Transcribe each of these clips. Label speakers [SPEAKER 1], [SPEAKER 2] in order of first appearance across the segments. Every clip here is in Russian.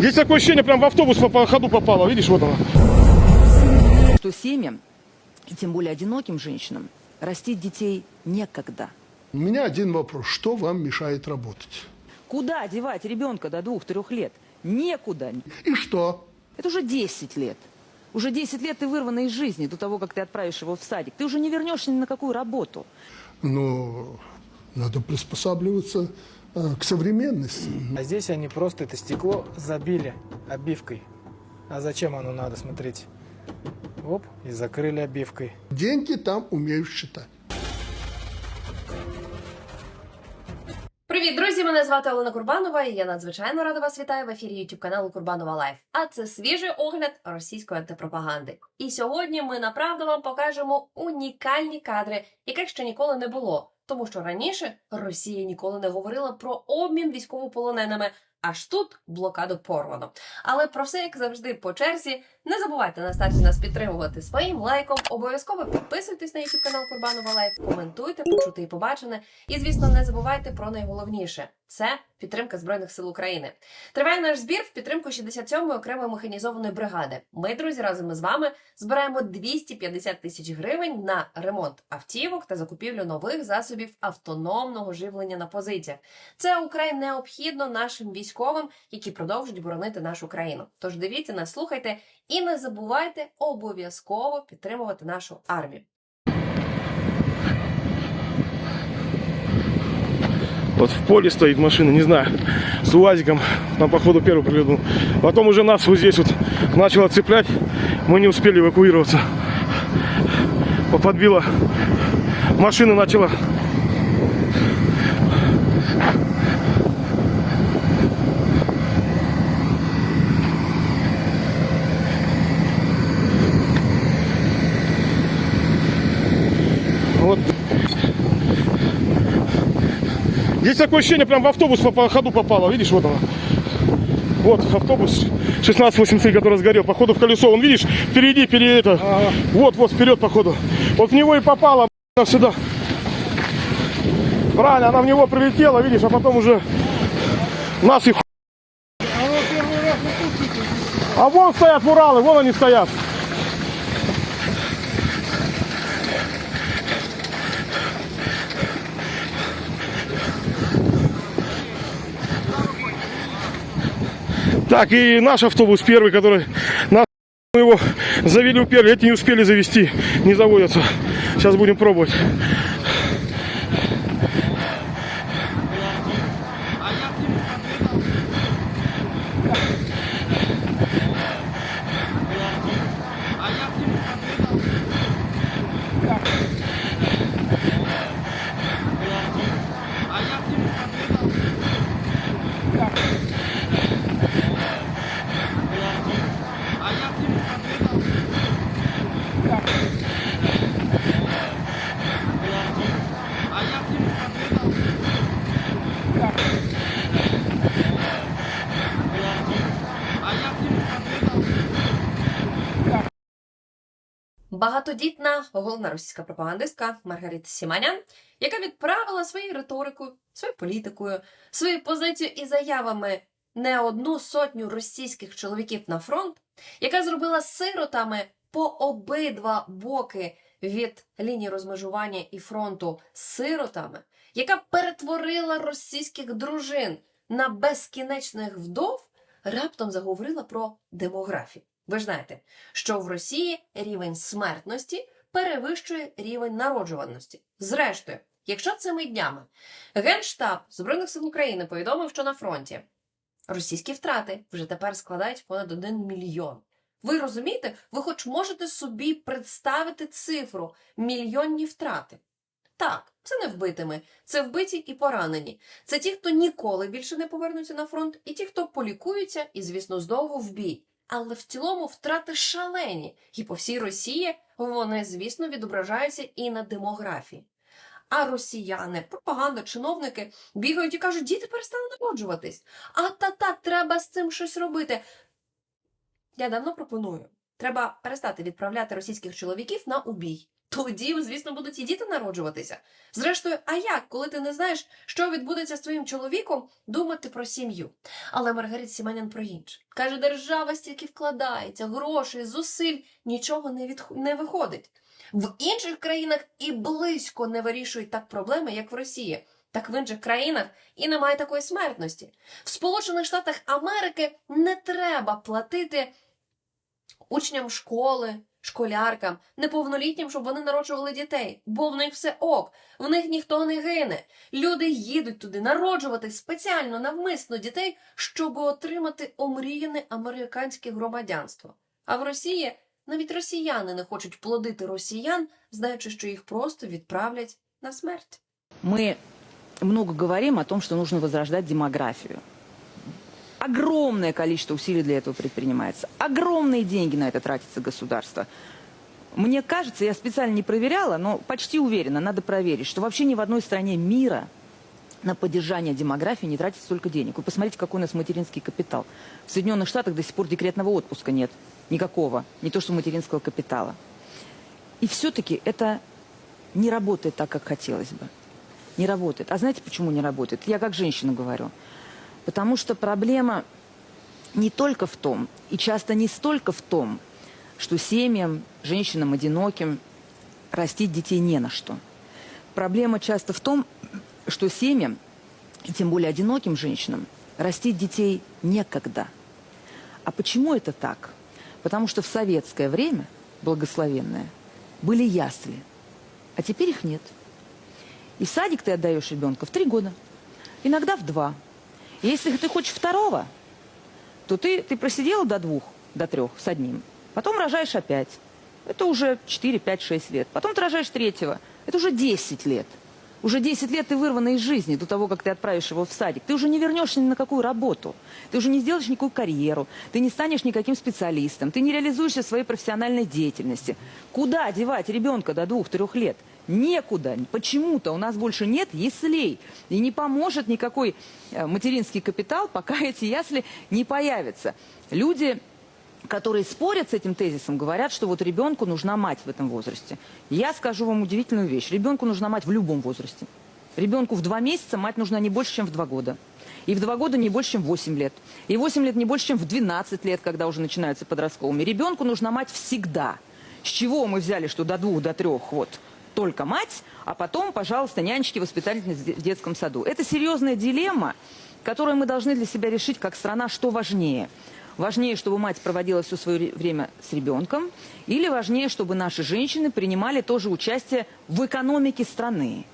[SPEAKER 1] Есть такое ощущение, прям в автобус по, по ходу попало. Видишь, вот она.
[SPEAKER 2] что семьям, и тем более одиноким женщинам, растить детей некогда.
[SPEAKER 3] У меня один вопрос. Что вам мешает работать?
[SPEAKER 2] Куда девать ребенка до двух-трех лет? Некуда.
[SPEAKER 3] И что?
[SPEAKER 2] Это уже 10 лет. Уже 10 лет ты вырвана из жизни до того, как ты отправишь его в садик. Ты уже не вернешься ни на какую работу.
[SPEAKER 3] Ну, надо приспосабливаться к современности.
[SPEAKER 4] А здесь они просто это стекло забили обивкой. А зачем оно надо, смотрите. Оп, и закрыли обивкой.
[SPEAKER 3] Деньги там умеют считать.
[SPEAKER 5] Привіт, друзі! Мене звати Олена Курбанова, і я надзвичайно рада вас вітаю в ефірі YouTube каналу Курбанова Лайф. А це свіжий огляд російської антипропаганди. І сьогодні ми направду вам покажемо унікальні кадри, яких ще ніколи не було. Тому що раніше Росія ніколи не говорила про обмін військовополоненими. Аж тут блокаду порвано. Але про все, як завжди, по черзі. Не забувайте на старті нас підтримувати своїм лайком. Обов'язково підписуйтесь на YouTube канал Курбанова Лайф, коментуйте, почути і побачене. І, звісно, не забувайте про найголовніше це підтримка Збройних сил України. Триває наш збір в підтримку 67-ї окремої механізованої бригади. Ми, друзі, разом із вами збираємо 250 тисяч гривень на ремонт автівок та закупівлю нових засобів автономного живлення на позиціях. Це украй необхідно нашим військовим, які продовжують боронити нашу країну. Тож дивіться нас, слухайте і не забувайте обов'язково підтримувати нашу армію.
[SPEAKER 1] Вот в поле стоит машина, не знаю, с УАЗиком. Там, походу, первый приглянул. Потом уже нас вот здесь вот начало цеплять. Мы не успели эвакуироваться. Подбила. Машина начала такое ощущение, прям в автобус по, по ходу попало. Видишь, вот она. Вот автобус 1683, который сгорел. Походу в колесо. Он, видишь, впереди, впереди это. Вот, вот, вперед, походу. Вот в него и попала она сюда. Правильно, она в него прилетела, видишь, а потом уже нас и ху- А вон стоят Уралы, вон они стоят. Так, и наш автобус первый, который нас мы его завели первый, эти не успели завести, не заводятся. Сейчас будем пробовать.
[SPEAKER 5] Багатодітна головна російська пропагандистка Маргарита Сіманян, яка відправила своєю риторикою, своєю політикою, своєю позицією і заявами не одну сотню російських чоловіків на фронт, яка зробила сиротами по обидва боки від лінії розмежування і фронту сиротами, яка перетворила російських дружин на безкінечних вдов, раптом заговорила про демографію. Ви знаєте, що в Росії рівень смертності перевищує рівень народжуваності. Зрештою, якщо цими днями Генштаб Збройних сил України повідомив, що на фронті російські втрати вже тепер складають понад 1 мільйон. Ви розумієте, ви хоч можете собі представити цифру мільйонні втрати? Так, це не вбитими, це вбиті і поранені. Це ті, хто ніколи більше не повернуться на фронт, і ті, хто полікуються і, звісно, знову в бій. Але в цілому втрати шалені, і по всій Росії вони, звісно, відображаються і на демографії. А росіяни, пропаганда, чиновники бігають і кажуть, діти перестали народжуватись. А та-та, треба з цим щось робити. Я давно пропоную. Треба перестати відправляти російських чоловіків на убій. Тоді, звісно, будуть і діти народжуватися. Зрештою, а як, коли ти не знаєш, що відбудеться з твоїм чоловіком, думати про сім'ю? Але Маргарит Сіманян про інше. Каже, держава стільки вкладається, грошей, зусиль, нічого не, відх... не виходить. В інших країнах і близько не вирішують так проблеми, як в Росії. Так в інших країнах і немає такої смертності. В Сполучених Штатах Америки не треба платити учням школи, школяркам, неповнолітнім, щоб вони народжували дітей, бо в них все ок, в них ніхто не гине. Люди їдуть туди народжувати спеціально навмисно дітей, щоб отримати омріяне американське громадянство. А в Росії навіть росіяни не хочуть плодити росіян, знаючи, що їх просто відправлять на смерть.
[SPEAKER 2] Мы много говорим о том, что нужно возрождать демографию. Огромное количество усилий для этого предпринимается. Огромные деньги на это тратится государство. Мне кажется, я специально не проверяла, но почти уверена, надо проверить, что вообще ни в одной стране мира на поддержание демографии не тратится столько денег. Вы посмотрите, какой у нас материнский капитал. В Соединенных Штатах до сих пор декретного отпуска нет. Никакого. Не то, что материнского капитала. И все-таки это не работает так, как хотелось бы. Не работает. А знаете, почему не работает? Я как женщина говорю. Потому что проблема не только в том, и часто не столько в том, что семьям, женщинам одиноким растить детей не на что. Проблема часто в том, что семьям, и тем более одиноким женщинам, растить детей некогда. А почему это так? Потому что в советское время, благословенное, были ясли, а теперь их нет. И в садик ты отдаешь ребенка в три года, иногда в два. Если ты хочешь второго, то ты, ты просидела до двух, до трех с одним. Потом рожаешь опять. Это уже 4, 5, 6 лет. Потом ты рожаешь третьего. Это уже 10 лет. Уже 10 лет ты вырвана из жизни до того, как ты отправишь его в садик. Ты уже не вернешься ни на какую работу. Ты уже не сделаешь никакую карьеру. Ты не станешь никаким специалистом. Ты не реализуешься в своей профессиональной деятельности. Куда девать ребенка до двух-трех лет? Некуда. Почему-то у нас больше нет яслей. И не поможет никакой э, материнский капитал, пока эти ясли не появятся. Люди которые спорят с этим тезисом, говорят, что вот ребенку нужна мать в этом возрасте. Я скажу вам удивительную вещь. Ребенку нужна мать в любом возрасте. Ребенку в два месяца мать нужна не больше, чем в два года. И в два года не больше, чем в 8 лет. И 8 лет не больше, чем в 12 лет, когда уже начинаются подростковыми. Ребенку нужна мать всегда. С чего мы взяли, что до двух, до трех вот только мать, а потом, пожалуйста, нянечки, воспитательницы в детском саду. Это серьезная дилемма, которую мы должны для себя решить как страна, что важнее – Важнее, чтобы мать проводила все свое время с ребенком, или важнее, чтобы наши женщины принимали тоже участие в экономике страны.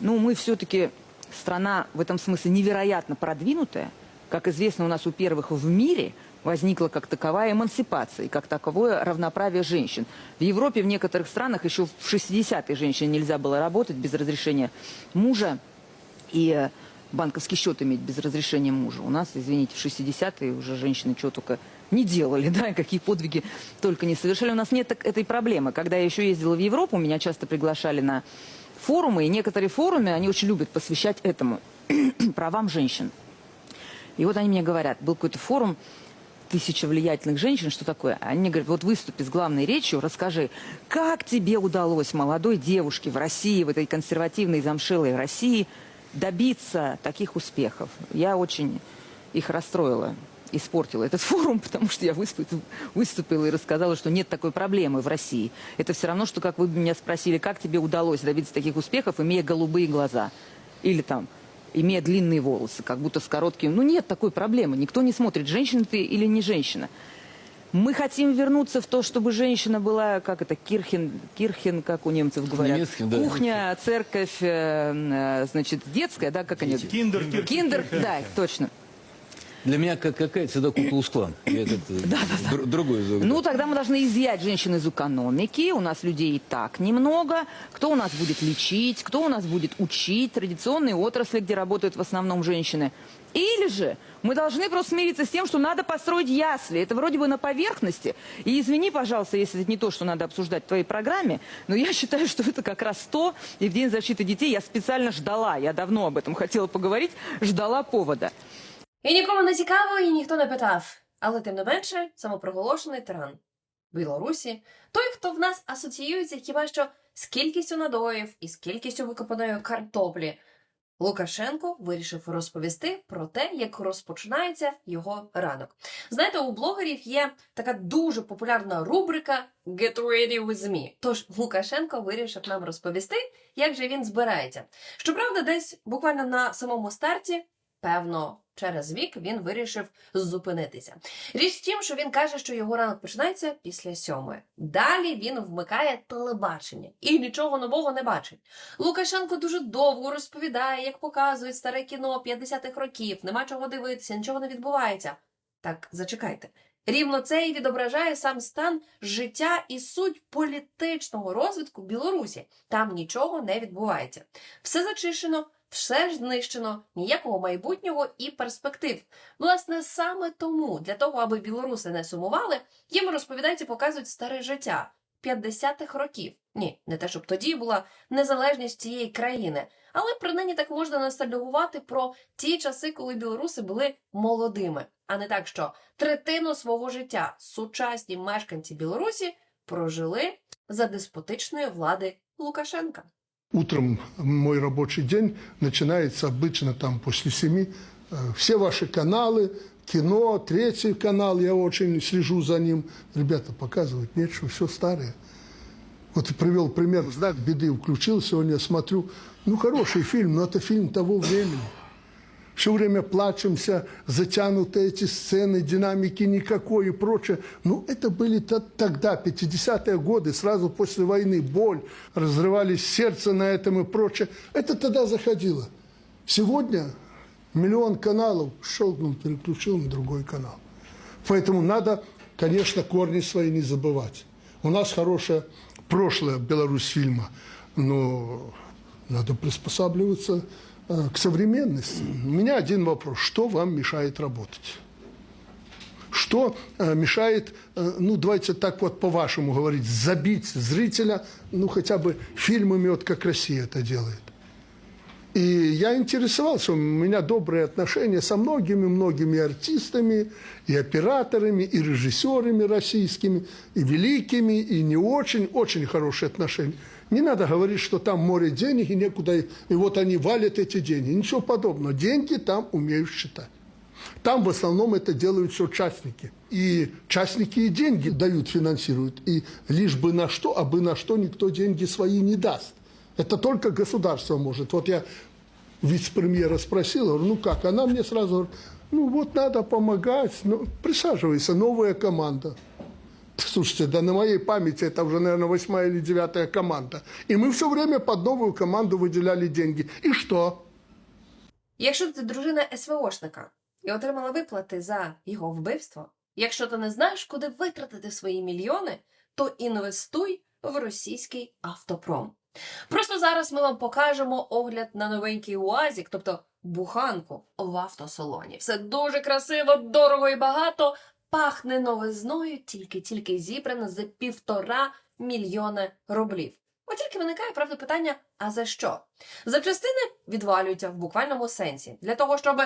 [SPEAKER 2] Ну, мы все-таки страна в этом смысле невероятно продвинутая. Как известно, у нас у первых в мире возникла как таковая эмансипация и как таковое равноправие женщин. В Европе, в некоторых странах еще в 60-е женщине нельзя было работать без разрешения мужа. И э, банковский счет иметь без разрешения мужа. У нас, извините, в 60-е уже женщины что только не делали, да, какие подвиги только не совершали. У нас нет так- этой проблемы. Когда я еще ездила в Европу, меня часто приглашали на форумы, и некоторые форумы, они очень любят посвящать этому, правам женщин. И вот они мне говорят, был какой-то форум, тысяча влиятельных женщин, что такое? Они говорят, вот выступи с главной речью, расскажи, как тебе удалось молодой девушке в России, в этой консервативной замшелой России, добиться таких успехов. Я очень их расстроила, испортила этот форум, потому что я выступила, выступила и рассказала, что нет такой проблемы в России. Это все равно, что как вы меня спросили, как тебе удалось добиться таких успехов, имея голубые глаза. Или там, имея длинные волосы, как будто с короткими. Ну нет такой проблемы. Никто не смотрит, женщина ты или не женщина. Мы хотим вернуться в то, чтобы женщина была, как это, кирхен, кирхен, как у немцев говорят.
[SPEAKER 6] Немецким, да.
[SPEAKER 2] Кухня, церковь, э, э, значит, детская, да, как они?
[SPEAKER 1] Киндер, кир-
[SPEAKER 2] Киндер, да, точно.
[SPEAKER 6] Для меня как какая всегда куклус-клан. Я этот, э, др- другой зовут.
[SPEAKER 2] Ну, тогда мы должны изъять женщин из экономики. У нас людей и так немного. Кто у нас будет лечить, кто у нас будет учить традиционные отрасли, где работают в основном женщины. Или же мы должны просто смириться с тем, что надо построить ясли. Это вроде бы на поверхности. И извини, пожалуйста, если это не то, что надо обсуждать в твоей программе, но я считаю, что это как раз то, и в День защиты детей я специально ждала, я давно об этом хотела поговорить, ждала повода.
[SPEAKER 5] І нікому не цікаво, і ніхто не питав. Але тим не менше, самопроголошений тиран. Білорусі, той, хто в нас асоціюється хіба що з кількістю надоїв і з кількістю викопаної картоплі. Лукашенко вирішив розповісти про те, як розпочинається його ранок. Знаєте, у блогерів є така дуже популярна рубрика Get ready with me. Тож Лукашенко вирішив нам розповісти, як же він збирається. Щоправда, десь буквально на самому старті, певно, через вік він вирішив зупинитися. Річ в тім, що він каже, що його ранок починається після сьомої. Далі він вмикає телебачення і нічого нового не бачить. Лукашенко дуже довго розповідає, як показують старе кіно 50-х років, нема чого дивитися, нічого не відбувається. Так, зачекайте. Рівно це і відображає сам стан життя і суть політичного розвитку Білорусі. Там нічого не відбувається. Все зачищено, все ж знищено, ніякого майбутнього і перспектив. Власне, саме тому, для того, аби білоруси не сумували, їм розповідають і показують старе життя 50-х років. Ні, не те, щоб тоді була незалежність цієї країни, але принаймні так можна ностальгувати про ті часи, коли білоруси були молодими, а не так, що третину свого життя сучасні мешканці Білорусі прожили за деспотичної влади Лукашенка.
[SPEAKER 3] Утром мой рабочий день начинается обычно там после семи. Э, Все ваши каналы, кино, третий канал, я очень слежу за ним. Ребята показывают, нет, что все старое. Вот и привел пример, знак беды включил, сегодня смотрю, ну хороший фильм, но это фильм того времени. Все время плачемся, затянуты эти сцены, динамики никакой и прочее. Ну, это были то- тогда, 50-е годы, сразу после войны, боль, разрывались сердце на этом и прочее. Это тогда заходило. Сегодня миллион каналов, щелкнул, переключил на другой канал. Поэтому надо, конечно, корни свои не забывать. У нас хорошее прошлое Беларусь фильма, но надо приспосабливаться к современности. У меня один вопрос. Что вам мешает работать? Что э, мешает, э, ну давайте так вот по-вашему говорить, забить зрителя, ну хотя бы фильмами, вот как Россия это делает? И я интересовался, у меня добрые отношения со многими-многими артистами, и операторами, и режиссерами российскими, и великими, и не очень, очень хорошие отношения. Не надо говорить, что там море денег и некуда, и вот они валят эти деньги. Ничего подобного. Деньги там умеют считать. Там в основном это делают все частники. И частники и деньги дают, финансируют. И лишь бы на что, а бы на что никто деньги свои не даст. Это только государство может. Вот я вице-премьера спросил, говорю, ну как? Она мне сразу говорит, ну вот надо помогать. Ну, присаживайся, новая команда. Слушайте, да на моей памяти это уже, наверное, восьмая или девятая команда. И мы все время под новую команду выделяли деньги. И что?
[SPEAKER 5] Якщо ти дружина СВОшника і отримала виплати за його вбивство, якщо ти не знаєш, куди витратити свої мільйони, то інвестуй в російський автопром. Просто зараз ми вам покажемо огляд на новенький УАЗік, тобто буханку в автосалоні. Все дуже красиво, дорого і багато. Пахне новизною, тільки-тільки зібрано за півтора мільйони рублів. От тільки виникає правда питання: а за що? Запчастини відвалюються в буквальному сенсі. Для того, щоб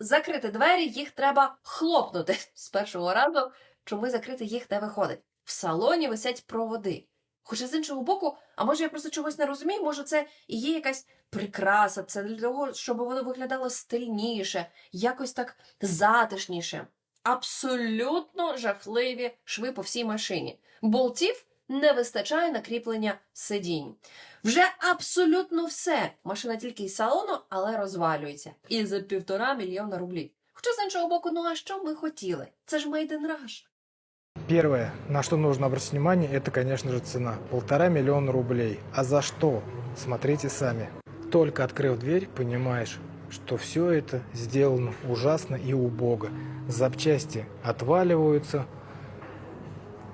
[SPEAKER 5] закрити двері, їх треба хлопнути з першого разу, чому закрити їх не виходить. В салоні висять проводи. Хоча з іншого боку, а може я просто чогось не розумію, може це і є якась прикраса, це для того, щоб воно виглядало стильніше, якось так затишніше. Абсолютно жахливі шви по всій машині. Болтів не вистачає на кріплення сидінь. Вже абсолютно все. Машина тільки із салону, але розвалюється. І за півтора мільйона рублів. Хоча з іншого боку, ну а що ми хотіли? Це ж Made in Russia.
[SPEAKER 4] Первое, на что нужно обратить внимание, это, конечно же, цена. Полтора миллиона рублей. А за что? Смотрите сами. Только открыв дверь, понимаешь, что все это сделано ужасно и убого. Запчасти отваливаются.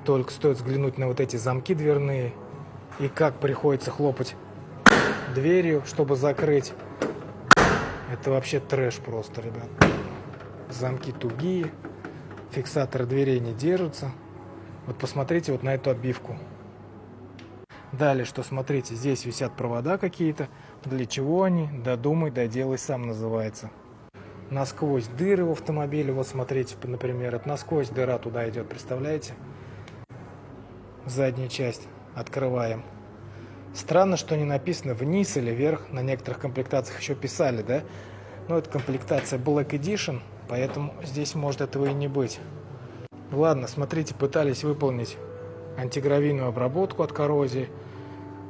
[SPEAKER 4] Только стоит взглянуть на вот эти замки дверные. И как приходится хлопать дверью, чтобы закрыть. Это вообще трэш просто, ребят. Замки тугие. Фиксаторы дверей не держатся. Вот посмотрите вот на эту обивку. Далее, что смотрите, здесь висят провода какие-то. Для чего они? Додумай, доделай сам называется. Насквозь дыры в автомобиле, вот смотрите, например, это насквозь дыра туда идет, представляете? заднюю часть открываем. Странно, что не написано вниз или вверх. На некоторых комплектациях еще писали, да? Но это комплектация Black Edition, поэтому здесь может этого и не быть. Ладно, смотрите, пытались выполнить антигравийную обработку от коррозии.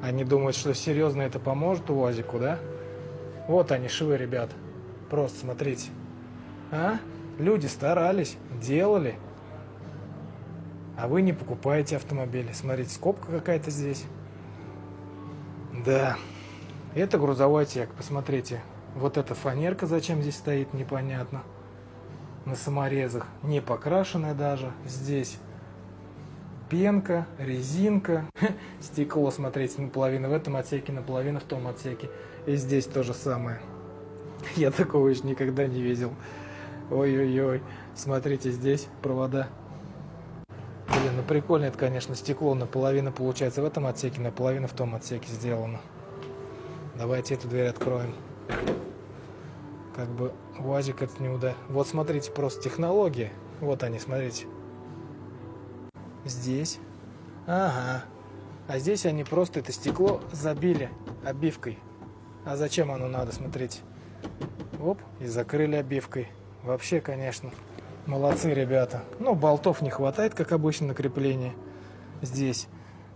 [SPEAKER 4] Они думают, что серьезно это поможет УАЗику, да? Вот они, швы, ребят. Просто смотрите. А? Люди старались, делали. А вы не покупаете автомобили. Смотрите, скобка какая-то здесь. Да. Это грузовой отсек, посмотрите. Вот эта фанерка зачем здесь стоит, непонятно. На саморезах. Не покрашенная даже. Здесь пенка, резинка, стекло, смотрите, наполовину в этом отсеке, наполовину в том отсеке. И здесь то же самое. Я такого еще никогда не видел. Ой-ой-ой, смотрите, здесь провода. Блин, ну прикольно это, конечно, стекло наполовину получается в этом отсеке, наполовину в том отсеке сделано. Давайте эту дверь откроем. Как бы УАЗик это не удар. Вот смотрите, просто технологии. Вот они, смотрите. Здесь. Ага. А здесь они просто это стекло забили обивкой. А зачем оно надо, смотрите. Оп, и закрыли обивкой. Вообще, конечно, молодцы ребята. Ну, болтов не хватает, как обычно, на крепление. Здесь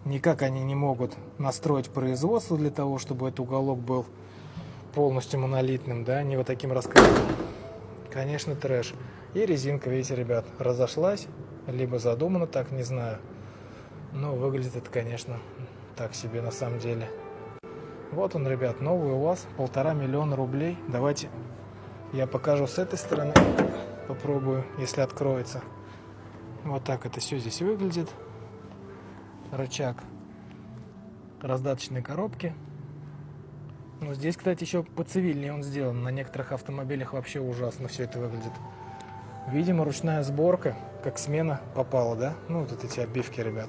[SPEAKER 4] никак они не могут настроить производство для того, чтобы этот уголок был полностью монолитным, да, не вот таким раскрытым. Конечно, трэш. И резинка, видите, ребят, разошлась, либо задумано так, не знаю. Но выглядит это, конечно, так себе на самом деле. Вот он, ребят, новый у вас, полтора миллиона рублей. Давайте я покажу с этой стороны, попробую, если откроется. Вот так это все здесь выглядит. Рычаг раздаточной коробки. Ну, здесь, кстати, еще поцивильнее он сделан. На некоторых автомобилях вообще ужасно все это выглядит. Видимо, ручная сборка, как смена попала, да? Ну, вот эти обивки, ребят.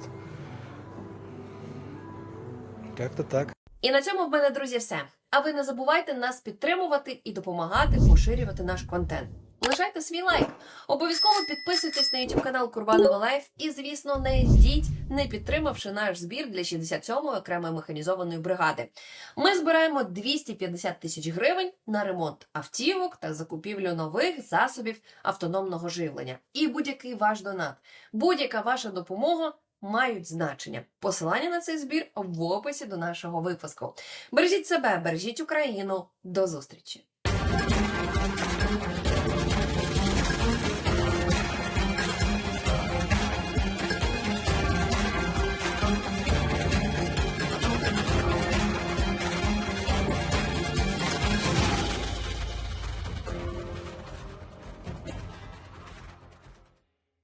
[SPEAKER 4] Как-то так.
[SPEAKER 5] І на цьому в мене, друзі, все. А ви не забувайте нас підтримувати і допомагати поширювати наш контент. Лишайте свій лайк. Обов'язково підписуйтесь на YouTube канал Курбанова Лайф. І, звісно, не йдіть, не підтримавши наш збір для 67-ї окремої механізованої бригади. Ми збираємо 250 тисяч гривень на ремонт автівок та закупівлю нових засобів автономного живлення. І будь-який ваш донат, будь-яка ваша допомога мають значення. Посилання на цей збір в описі до нашого випуску. Бережіть себе, бережіть Україну. До зустрічі!